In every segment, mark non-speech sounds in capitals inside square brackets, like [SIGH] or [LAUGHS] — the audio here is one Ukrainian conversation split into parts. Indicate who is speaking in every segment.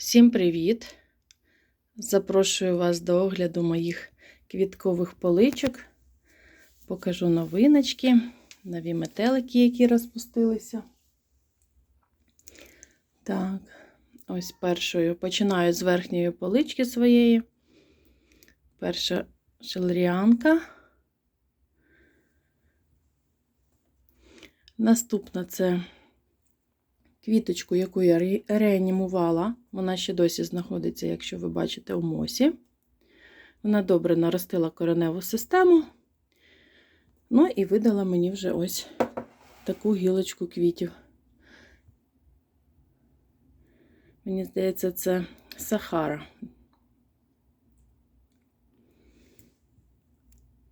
Speaker 1: Всім привіт! Запрошую вас до огляду моїх квіткових поличок. Покажу новиночки, нові метелики, які розпустилися. Так, ось першою починаю з верхньої полички своєї. Перша шелріанка. Наступна це квіточку, яку я реанімувала. Вона ще досі знаходиться, якщо ви бачите, у мосі. Вона добре наростила кореневу систему. Ну і видала мені вже ось таку гілочку квітів. Мені здається, це Сахара.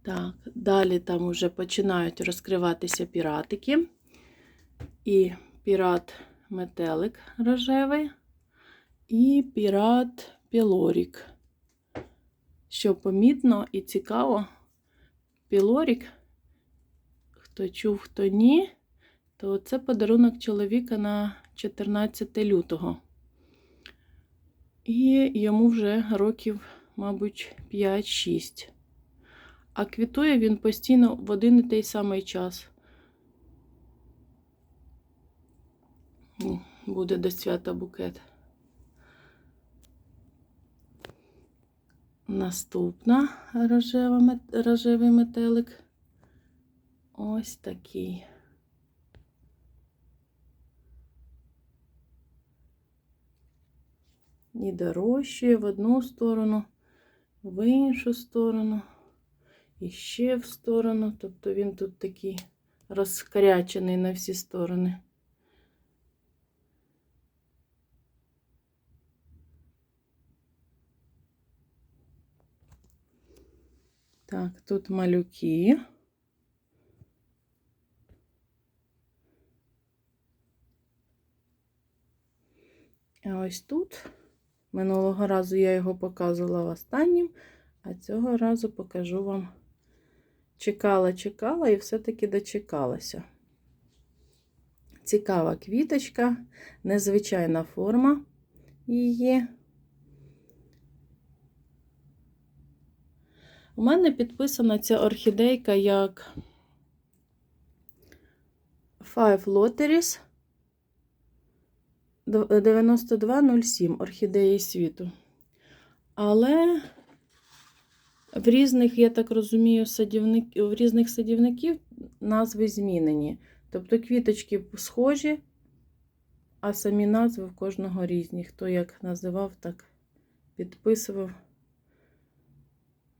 Speaker 1: Так, далі там вже починають розкриватися піратики. І пірат метелик рожевий, і пірат пілорік. Що помітно і цікаво, пілорік, хто чув, хто ні, то це подарунок чоловіка на 14 лютого. І йому вже років, мабуть, 5-6. А квітує він постійно в один і той самий час. Буде до свята букет. Наступна рожева, рожевий метелик. Ось такий. І дорощує в одну сторону, в іншу сторону, і ще в сторону. Тобто він тут такий розкарячений на всі сторони. Так, тут малюки. А ось тут минулого разу я його показувала останнім, а цього разу покажу вам. Чекала, чекала і все-таки дочекалася. Цікава квіточка, незвичайна форма її. У мене підписана ця орхідейка як Five Lotteries 9207 орхідеї світу. Але в різних, я так розумію, садівник, в різних садівників назви змінені. Тобто квіточки схожі, а самі назви в кожного різні. Хто як називав, так підписував.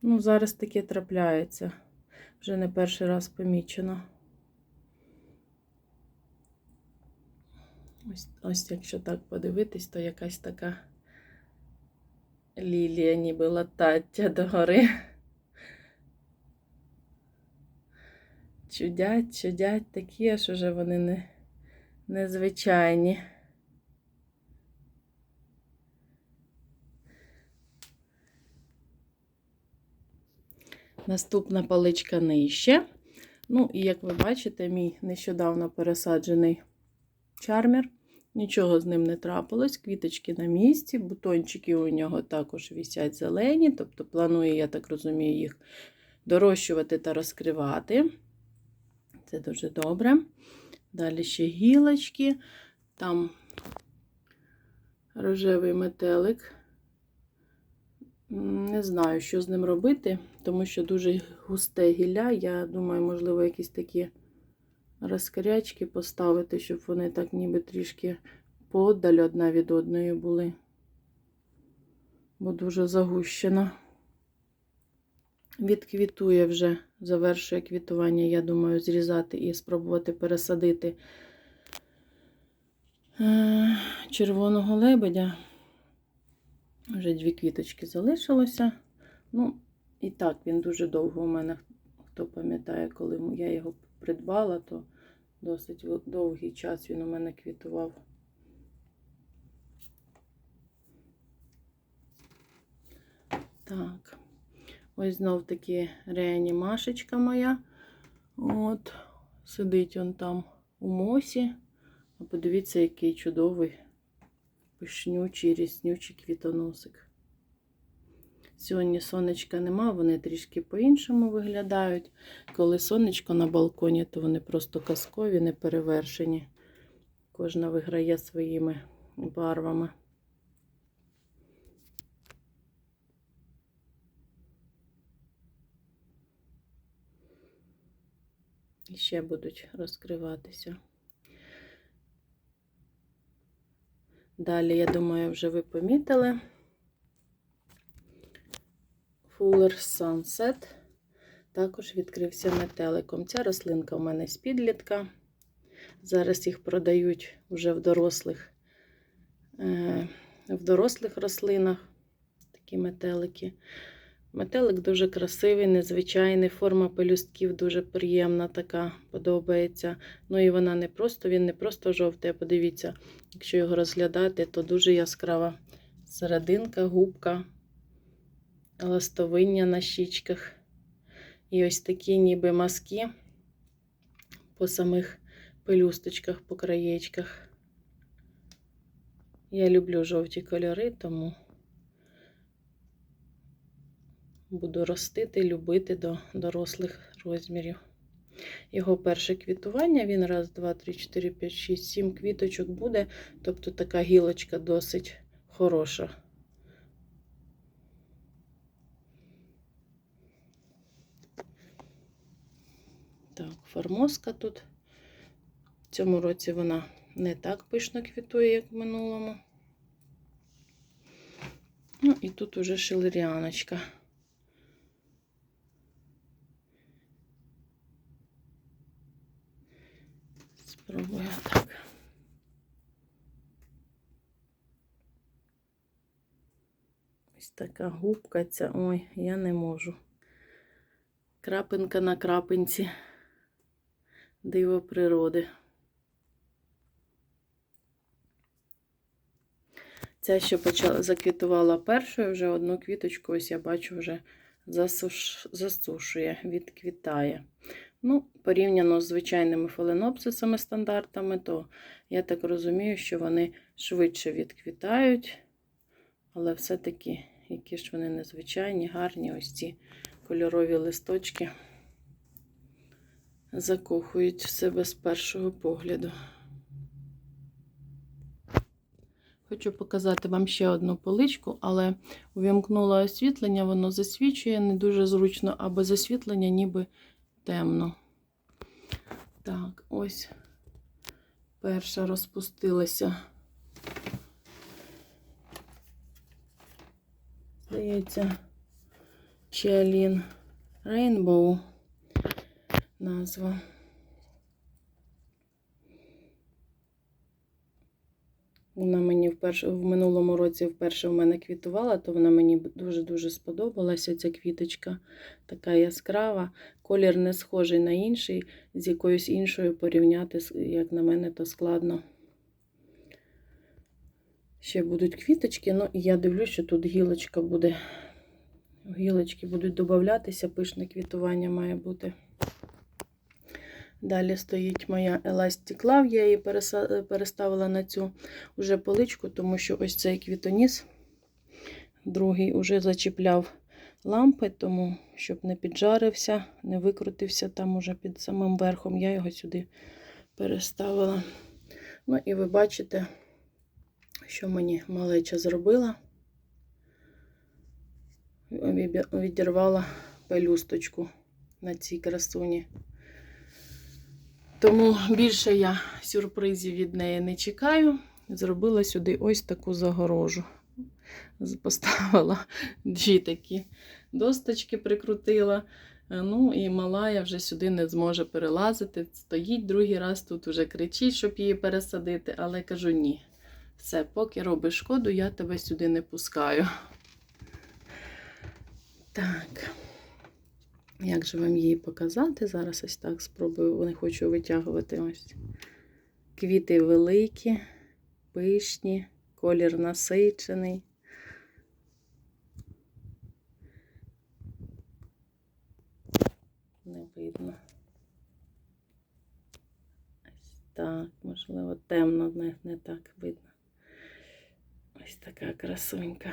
Speaker 1: Ну, зараз таке трапляється. Вже не перший раз помічено. Ось, ось якщо так подивитись, то якась така лілія, ніби латаття догори. Чудять, чудять, такі аж уже вони не, незвичайні. Наступна паличка нижче. Ну, і як ви бачите, мій нещодавно пересаджений чармер. Нічого з ним не трапилось, квіточки на місці, бутончики у нього також вісять зелені, тобто планую, я так розумію, їх дорощувати та розкривати. Це дуже добре. Далі ще гілочки, там рожевий метелик. Не знаю, що з ним робити, тому що дуже густе гілля. Я думаю, можливо, якісь такі розкарячки поставити, щоб вони так ніби трішки подаль одна від одної були. Бо дуже загущено. Відквітує вже, завершує квітування, я думаю, зрізати і спробувати пересадити е, червоного лебедя. Вже дві квіточки залишилося. Ну, і так, він дуже довго у мене, хто пам'ятає, коли я його придбала, то досить довгий час він у мене квітував. Так, ось знов таки реанімашечка моя. От, сидить он там у мосі. Подивіться, який чудовий пишнючий, ріснючий квітоносик. Сьогодні сонечка нема, вони трішки по-іншому виглядають. Коли сонечко на балконі, то вони просто казкові, неперевершені. Кожна виграє своїми барвами. І ще будуть розкриватися. Далі, я думаю, вже ви помітили. Fuller Sunset також відкрився метеликом. Ця рослинка у мене з підлітка. Зараз їх продають вже в дорослих, е, в дорослих рослинах такі метелики. Метелик дуже красивий, незвичайний, форма пелюстків дуже приємна, така подобається. Ну і вона не просто, він не просто жовтий, подивіться, якщо його розглядати, то дуже яскрава серединка, губка, ластовиння на щічках. І ось такі ніби маски по самих пелюсточках, по краєчках. Я люблю жовті кольори, тому буду ростити, любити до дорослих розмірів. Його перше квітування, він раз, два, три, чотири, п'ять, шість, сім квіточок буде, тобто така гілочка досить хороша. Так, формозка тут. В цьому році вона не так пишно квітує, як в минулому. Ну, і тут уже шилеріаночка. Спробую так. Ось така губка ця. Ой, я не можу. Крапинка на крапинці. Диво природи. Ця, що почала заквітувала першою, вже одну квіточку, ось я бачу, вже засуш... засушує, відквітає. Ну, порівняно з звичайними фаленопсисами стандартами, то я так розумію, що вони швидше відквітають, але все-таки, які ж вони незвичайні, гарні, ось ці кольорові листочки закохують в себе з першого погляду. Хочу показати вам ще одну поличку, але увімкнула освітлення, воно засвічує не дуже зручно, а без освітлення ніби темно. Так, ось перша розпустилася. Здається, челін Рейнбоу назва. Вона мені вперше, в минулому році вперше в мене квітувала, то вона мені дуже-дуже сподобалася. Ця квіточка така яскрава. Колір не схожий на інший, з якоюсь іншою порівняти, як на мене, то складно. Ще будуть квіточки, ну і я дивлюсь, що тут гілочка буде. Гілочки будуть додатися, пишне квітування має бути. Далі стоїть моя Love, я її переставила на цю уже поличку, тому що ось цей квітоніс, другий уже зачіпляв лампи, тому щоб не піджарився, не викрутився там уже під самим верхом, я його сюди переставила. Ну і ви бачите, що мені малеча зробила. Відірвала пелюсточку на цій красуні. Тому більше я сюрпризів від неї не чекаю. Зробила сюди ось таку загорожу. Поставила дві такі досточки, прикрутила. Ну і малая вже сюди не зможе перелазити. Стоїть другий раз тут вже кричить, щоб її пересадити, але кажу ні. Все, поки робиш шкоду, я тебе сюди не пускаю. Так. Як же вам її показати? Зараз ось так спробую, не хочу витягувати ось. Квіти великі, пишні, колір насичений. Не видно. Ось так, можливо, темно, не, не так видно. Ось така красунька.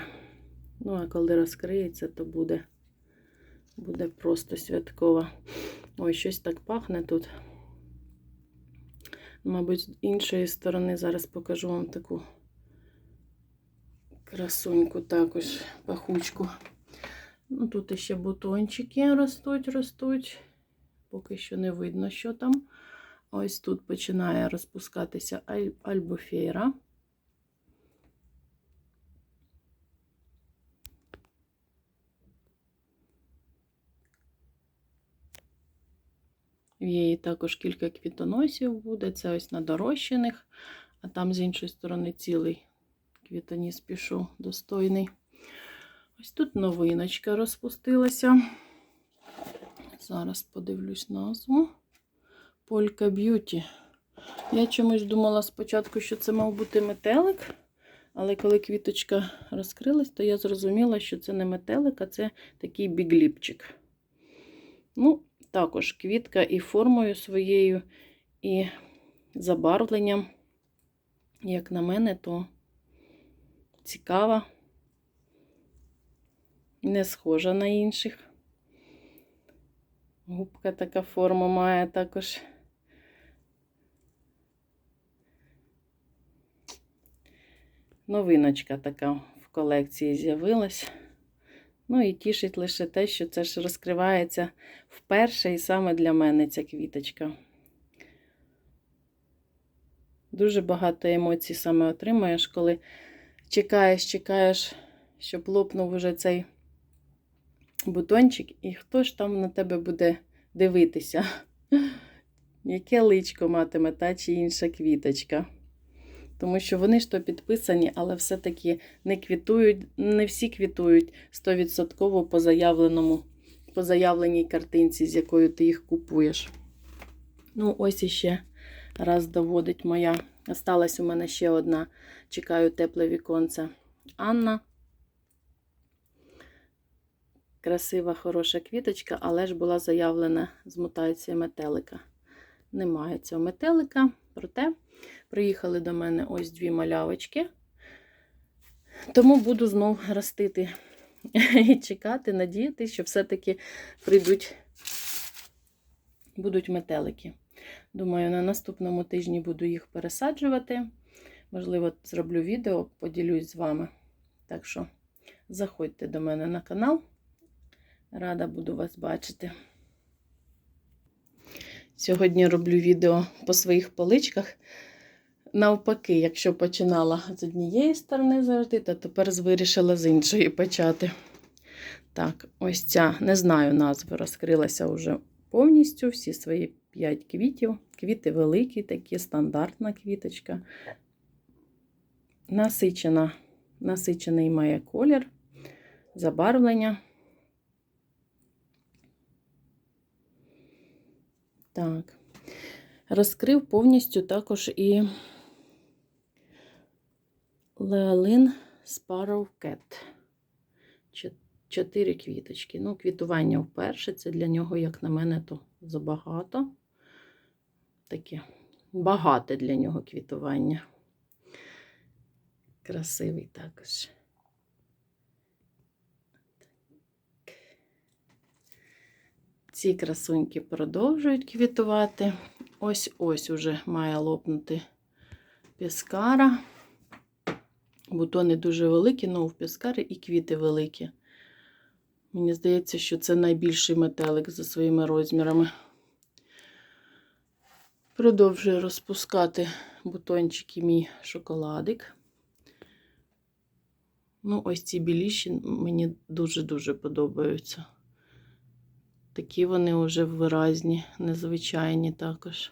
Speaker 1: Ну, а коли розкриється, то буде, буде просто святкова. Ой, щось так пахне тут. Мабуть, з іншої сторони зараз покажу вам таку красуньку, також пахучку. Ну, тут ще бутончики ростуть, ростуть. Поки що не видно, що там. Ось тут починає розпускатися аль- В її також кілька квітоносів буде. Це ось на дорощених, а там з іншої сторони цілий квітоніс пішов достойний. Ось тут новиночка розпустилася. Зараз подивлюсь назву. Полька Б'юті. Я чомусь думала спочатку, що це мав бути метелик, але коли квіточка розкрилась, то я зрозуміла, що це не метелик, а це такий бігліпчик. Ну, також квітка і формою своєю, і забарвленням, як на мене, то цікава, не схожа на інших. Губка така форма має також. Новиночка така в колекції з'явилась. Ну і тішить лише те, що це ж розкривається вперше і саме для мене ця квіточка. Дуже багато емоцій саме отримаєш, коли чекаєш, чекаєш, щоб лопнув уже цей бутончик, і хто ж там на тебе буде дивитися? [LAUGHS] Яке личко матиме та чи інша квіточка? Тому що вони ж то підписані, але все-таки не квітують, не всі квітують 100% по заявленому, по заявленій картинці, з якою ти їх купуєш. Ну, ось іще раз доводить моя. Осталась у мене ще одна. Чекаю тепле віконце. Анна. Красива, хороша квіточка, але ж була заявлена з мутацією метелика. Немає цього метелика, проте приїхали до мене ось дві малявочки. Тому буду знов ростити і чекати, надіятися, що все-таки прийдуть, будуть метелики. Думаю, на наступному тижні буду їх пересаджувати. Можливо, зроблю відео, поділюсь з вами. Так що заходьте до мене на канал. Рада буду вас бачити. Сьогодні роблю відео по своїх поличках. Навпаки, якщо починала з однієї сторони завжди, то тепер вирішила з іншої почати. Так, ось ця, не знаю назви, розкрилася вже повністю всі свої 5 квітів. Квіти великі, такі, стандартна квіточка. Насичена, насичений має колір, забарвлення. Так. Розкрив повністю також і Леолин Sparrow Cat. Чотири квіточки. Ну, квітування вперше. Це для нього, як на мене, то забагато. Таке багате для нього квітування. Красивий також. Ці красуньки продовжують квітувати. Ось-ось уже має лопнути піскара. Бутони дуже великі, але в піскари і квіти великі. Мені здається, що це найбільший метелик за своїми розмірами. Продовжує розпускати бутончики мій шоколадик. Ну, ось ці біліші мені дуже-дуже подобаються. Такі вони вже виразні, незвичайні також.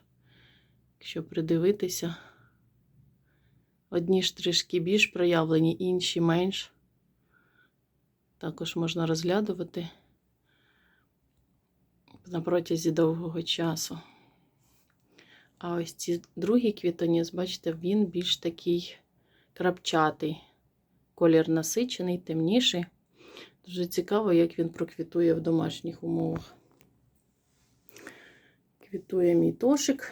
Speaker 1: Якщо придивитися, одні ж трішки більш проявлені, інші менш. Також можна розглядувати на протязі довгого часу. А ось ці другі квітоніс, бачите, він більш такий крапчатий, колір насичений, темніший. Дуже цікаво, як він проквітує в домашніх умовах. Квітує мій тошик.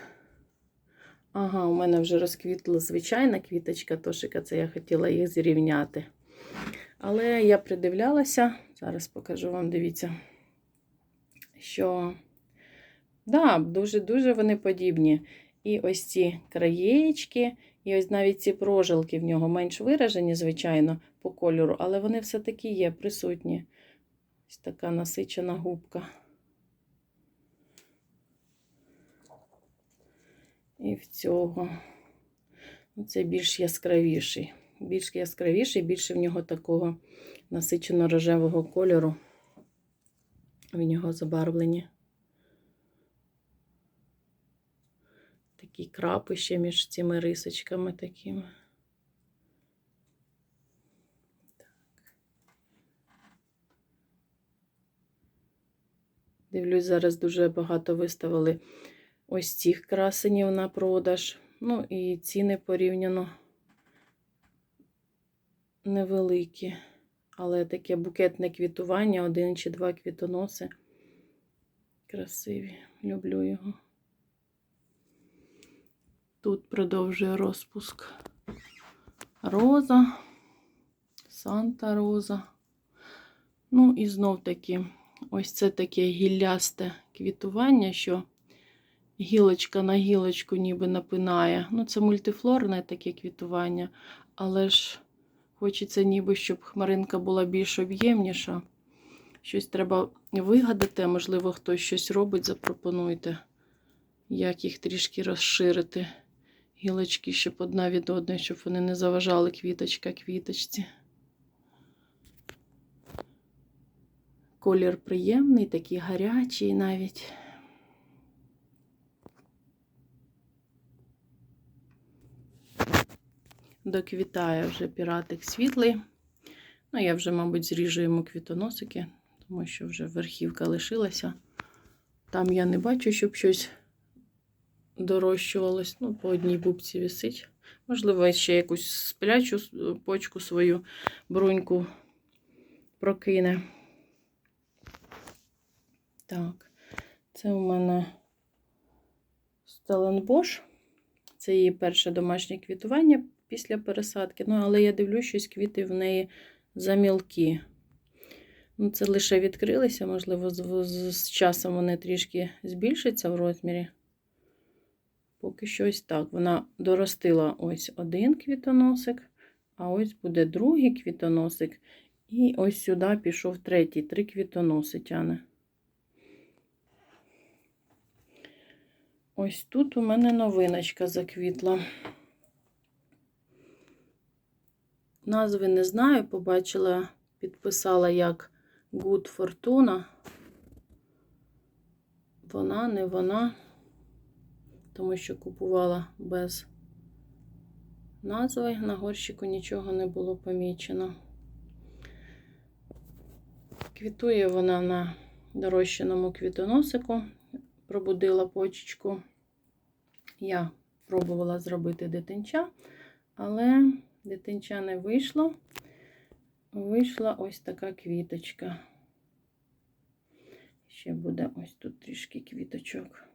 Speaker 1: Ага, у мене вже розквітла звичайна квіточка тошика, це я хотіла їх зрівняти. Але я придивлялася, зараз покажу вам, дивіться, що да, дуже-дуже вони подібні. І ось ці краєчки, і ось навіть ці прожилки в нього менш виражені, звичайно, по кольору, але вони все-таки є присутні. Ось така насичена губка. І в цього. Ну, Це більш яскравіший. Більш яскравіший, більше в нього такого насичено рожевого кольору. В нього забарвлені. Такі крапи ще між цими рисочками такими. Так. Дивлюсь, зараз дуже багато виставили ось цих красенів на продаж. Ну і ціни порівняно невеликі. Але таке букетне квітування, один чи два квітоноси. Красиві. Люблю його. Тут продовжує розпуск роза, Санта Роза. Ну, і знов таки, ось це таке гіллясте квітування, що гілочка на гілочку ніби напинає. Ну, це мультифлорне таке квітування, але ж хочеться ніби, щоб хмаринка була більш об'ємніша. Щось треба вигадати, можливо, хтось щось робить, запропонуйте, як їх трішки розширити. Гілочки, щоб одна від одної, щоб вони не заважали квіточка квіточці. Колір приємний, такий гарячий навіть. Доквітає вже піратик світлий. Ну, я вже, мабуть, зріжу йому квітоносики, тому що вже верхівка лишилася. Там я не бачу, щоб щось дорощувалось. Ну, по одній бубці висить. Можливо, ще якусь сплячу почку свою бруньку прокине. Так, це у мене Стеленбош. Це її перше домашнє квітування після пересадки. Ну, але я дивлюсь, щось квіти в неї замілкі. Ну, Це лише відкрилися, можливо, з, з, з часом вони трішки збільшаться в розмірі. Поки що ось так. Вона доростила ось один квітоносик, а ось буде другий квітоносик. І ось сюди пішов третій, три квітоноси тяне. Ось тут у мене новиночка заквітла. Назви не знаю, побачила, підписала як Good Fortuna. Вона, не вона, тому що купувала без назви. На горщику нічого не було помічено. Квітує вона на дорощеному квітоносику, пробудила почечку. Я пробувала зробити дитинча, але дитинча не вийшло. Вийшла ось така квіточка. Ще буде ось тут трішки квіточок.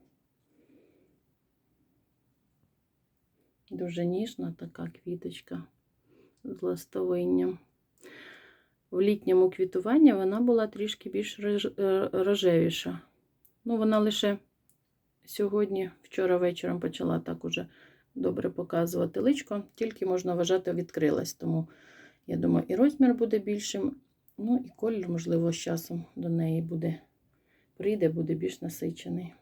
Speaker 1: Дуже ніжна така квіточка з ластовинням. В літньому квітуванні вона була трішки більш рожевіша. Ну, вона лише сьогодні, вчора вечором почала так уже добре показувати личко, тільки можна вважати, відкрилась. Тому, я думаю, і розмір буде більшим, ну і колір, можливо, з часом до неї буде прийде, буде більш насичений.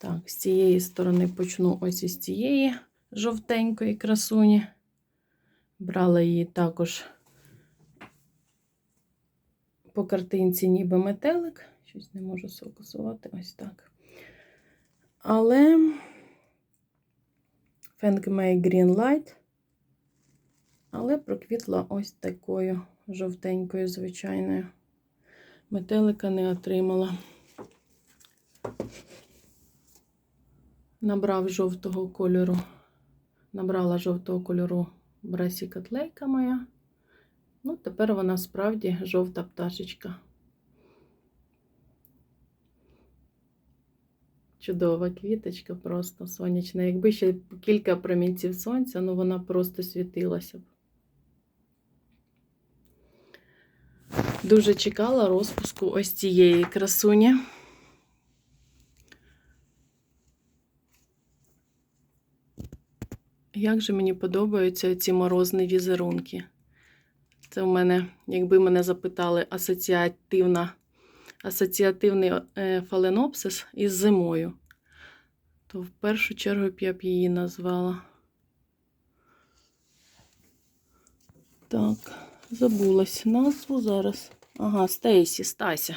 Speaker 1: Так, з цієї сторони почну ось із цієї жовтенької красуні. Брала її також по картинці, ніби метелик. Щось не можу сфокусувати ось так. Але Fengmei Green Light, але проквітла ось такою жовтенькою, звичайною. Метелика не отримала. Набрав жовтого кольору, набрала жовтого кольору брасі котлейка моя. Ну, тепер вона справді жовта пташечка. Чудова квіточка, просто сонячна. Якби ще кілька промінців сонця, ну вона просто світилася б. Дуже чекала розпуску ось цієї красуні. Як же мені подобаються ці морозні візерунки. Це в мене, якби мене запитали, асоціативна, асоціативний е, фаленопсис із зимою, то в першу чергу б я б її назвала. Так, забулась назву зараз. Ага, Стейсі, Стася.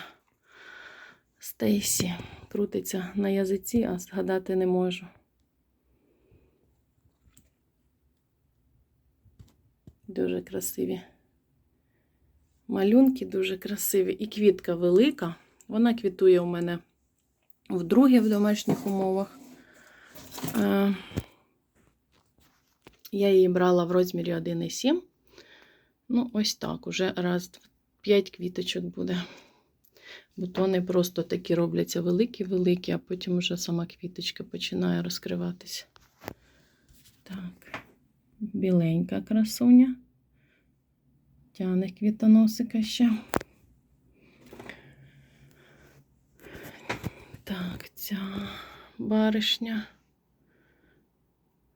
Speaker 1: Стейсі. Крутиться на язиці, а згадати не можу. Дуже красиві. Малюнки дуже красиві. І квітка велика. Вона квітує у мене вдруге в домашніх умовах. Е, Я її брала в розмірі 1,7. Ну, ось так, уже раз 5 квіточок буде. Бутони просто такі робляться великі-великі, а потім вже сама квіточка починає розкриватися. Так, біленька красуня. Тяне квітоносика ще. Так, ця баришня.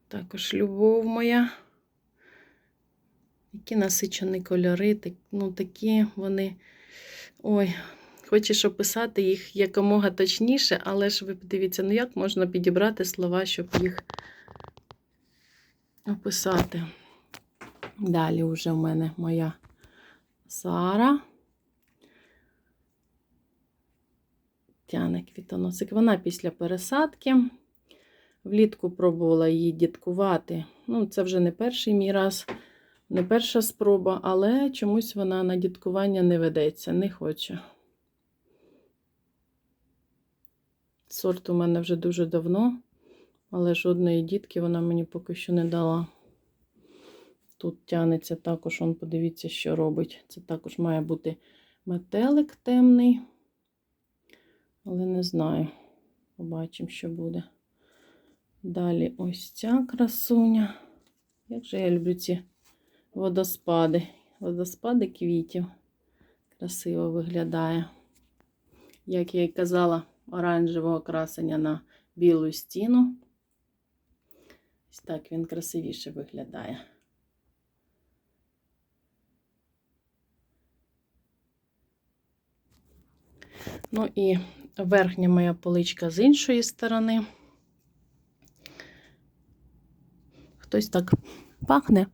Speaker 1: Також любов моя. Які насичені кольори, так, ну такі вони. Ой, хочеш описати їх якомога точніше, але ж ви подивіться, ну як можна підібрати слова, щоб їх описати. Далі вже в мене моя Сара. Тяне квітоносик. Вона після пересадки. Влітку пробувала її діткувати. Ну, це вже не перший мій раз, не перша спроба, але чомусь вона на діткування не ведеться, не хоче. Сорт у мене вже дуже давно, але жодної дітки вона мені поки що не дала. Тут тянеться також, он, подивіться, що робить. Це також має бути метелик темний. Але не знаю. Побачимо, що буде. Далі ось ця красуня. Як же я люблю ці водоспади. Водоспади квітів. Красиво виглядає. Як я й казала, оранжевого красення на білу стіну. Ось так він красивіше виглядає. Ну і верхня моя поличка з іншої сторони. Хтось так пахне.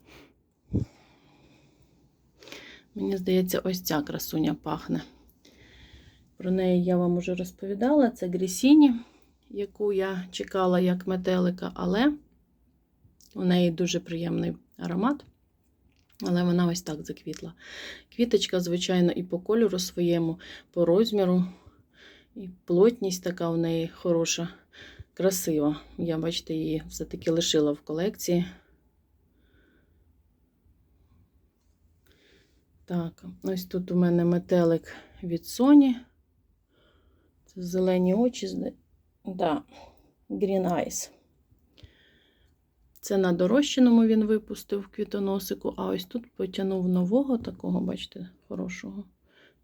Speaker 1: Мені здається, ось ця красуня пахне. Про неї я вам уже розповідала. Це Грісіні, яку я чекала як метелика, але у неї дуже приємний аромат. Але вона ось так заквітла. Квіточка, звичайно, і по кольору своєму, по розміру, і плотність така в неї хороша, красива. Я, бачите, її все-таки лишила в колекції. Так, ось тут у мене метелик від Sony. Це зелені очі. Да, Green Eyes. Це на дорощеному він випустив квітоносику, а ось тут потягнув нового такого, бачите, хорошого.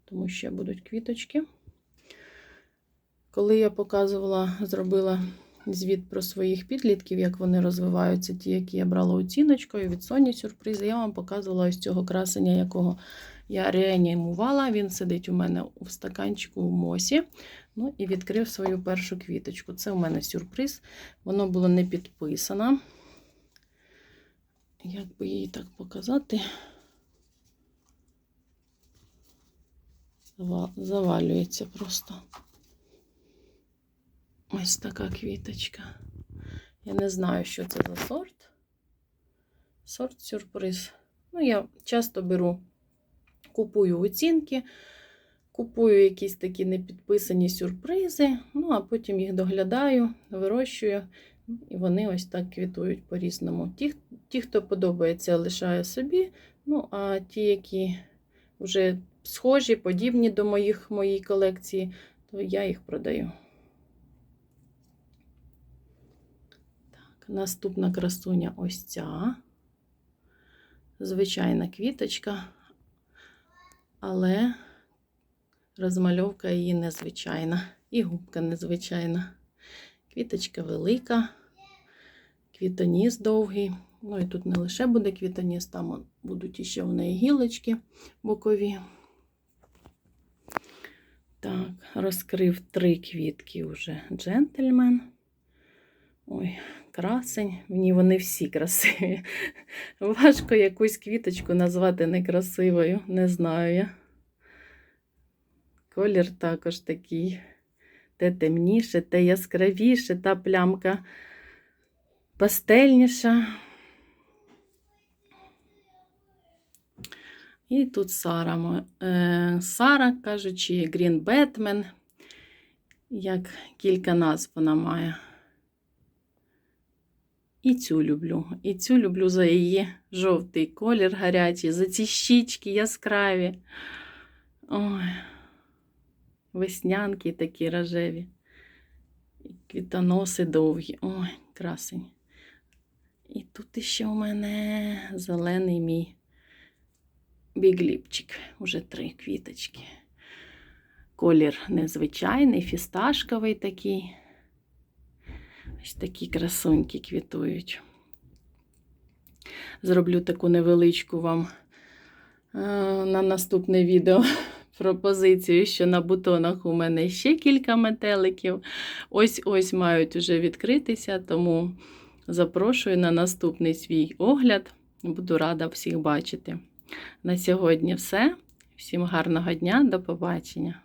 Speaker 1: Тому ще будуть квіточки. Коли я показувала, зробила звіт про своїх підлітків, як вони розвиваються, ті, які я брала оціночкою від Sony сюрпризи, я вам показувала ось цього красення, якого я реанімувала. Він сидить у мене в стаканчику в мосі. Ну і відкрив свою першу квіточку. Це у мене сюрприз. Воно було не підписано. Як би її так показати? Завалюється просто. Ось така квіточка. Я не знаю, що це за сорт. Сорт сюрприз. Ну, я часто беру, купую оцінки, купую якісь такі непідписані сюрпризи, ну, а потім їх доглядаю, вирощую. І вони ось так квітують по-різному. Ті, ті, хто подобається, лишаю собі. Ну, а ті, які вже схожі, подібні до моїх моїй колекції, то я їх продаю. Так, наступна красуня ось ця. Звичайна квіточка, але розмальовка її незвичайна. І губка незвичайна. Квіточка велика, квітоніс довгий. Ну і тут не лише буде квітоніс, там будуть іще в неї гілочки бокові. Так, розкрив три квітки уже джентльмен. Ой, красень. Мені вони всі красиві. Важко якусь квіточку назвати некрасивою, не знаю я. Колір також такий. Те темніше, те яскравіше, та плямка пастельніша. І тут Сара. Е, Сара, кажучи, Green Batman. Як кілька назв вона має. І цю люблю. І цю люблю за її жовтий колір гарячий, за ці щічки яскраві. Ой. Веснянки такі рожеві. І квітоноси довгі. Ой, красень. І тут іще у мене зелений мій бігліпчик. Уже три квіточки. Колір незвичайний, фісташковий такий. Ось такі красуньки квітують. Зроблю таку невеличку вам е, на наступне відео пропозицію, що на бутонах у мене ще кілька метеликів. Ось-ось мають уже відкритися, тому запрошую на наступний свій огляд. Буду рада всіх бачити. На сьогодні все. Всім гарного дня, до побачення!